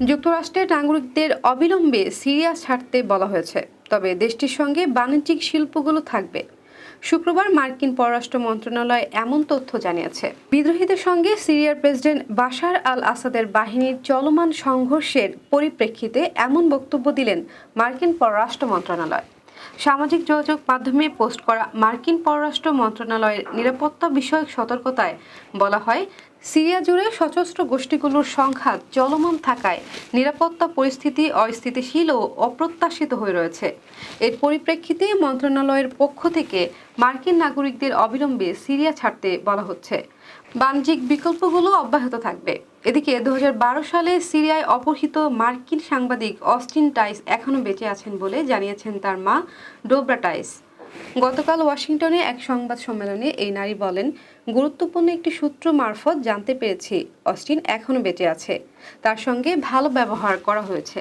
যুক্তরাষ্ট্রের নাগরিকদের অবিলম্বে সিরিয়া ছাড়তে বলা হয়েছে। তবে দেশটির সঙ্গে বাণিজ্যিক শিল্পগুলো থাকবে। শুক্রবার মার্কিন পররাষ্ট্র মন্ত্রণালয় এমন তথ্য জানিয়েছে। বিদ্রোহীদের সঙ্গে সিরিয়ার প্রেসিডেন্ট বাশার আল আসাদের বাহিনীর চলমান সংঘর্ষের পরিপ্রেক্ষিতে এমন বক্তব্য দিলেন মার্কিন পররাষ্ট্র মন্ত্রণালয়। সামাজিক যোগাযোগ মাধ্যমে পোস্ট করা মার্কিন পররাষ্ট্র মন্ত্রণালয়ের নিরাপত্তা বিষয়ক সতর্কতায় বলা হয়, সিরিয়া জুড়ে সশস্ত্র গোষ্ঠীগুলোর সংখ্যা চলমান থাকায় নিরাপত্তা পরিস্থিতি অস্থিতিশীল ও অপ্রত্যাশিত হয়ে রয়েছে। এর পরিপ্রেক্ষিতে মন্ত্রণালয়ের পক্ষ থেকে মার্কিন নাগরিকদের অবিলম্বে সিরিয়া ছাড়তে বলা হচ্ছে। বাণিজ্যিক বিকল্পগুলো অব্যাহত থাকবে। এদিকে দু হাজার বারো সালে সিরিয়ায় অপহৃত মার্কিন সাংবাদিক অস্টিন টাইস এখনও বেঁচে আছেন বলে জানিয়েছেন তার মা ডোবরা টাইস। গতকাল ওয়াশিংটনে এক সংবাদ সম্মেলনে এই নারী বলেন, গুরুত্বপূর্ণ একটি সূত্র মারফত জানতে পেরেছি, অস্টিন এখনও বেঁচে আছে। তার সঙ্গে ভালো ব্যবহার করা হয়েছে।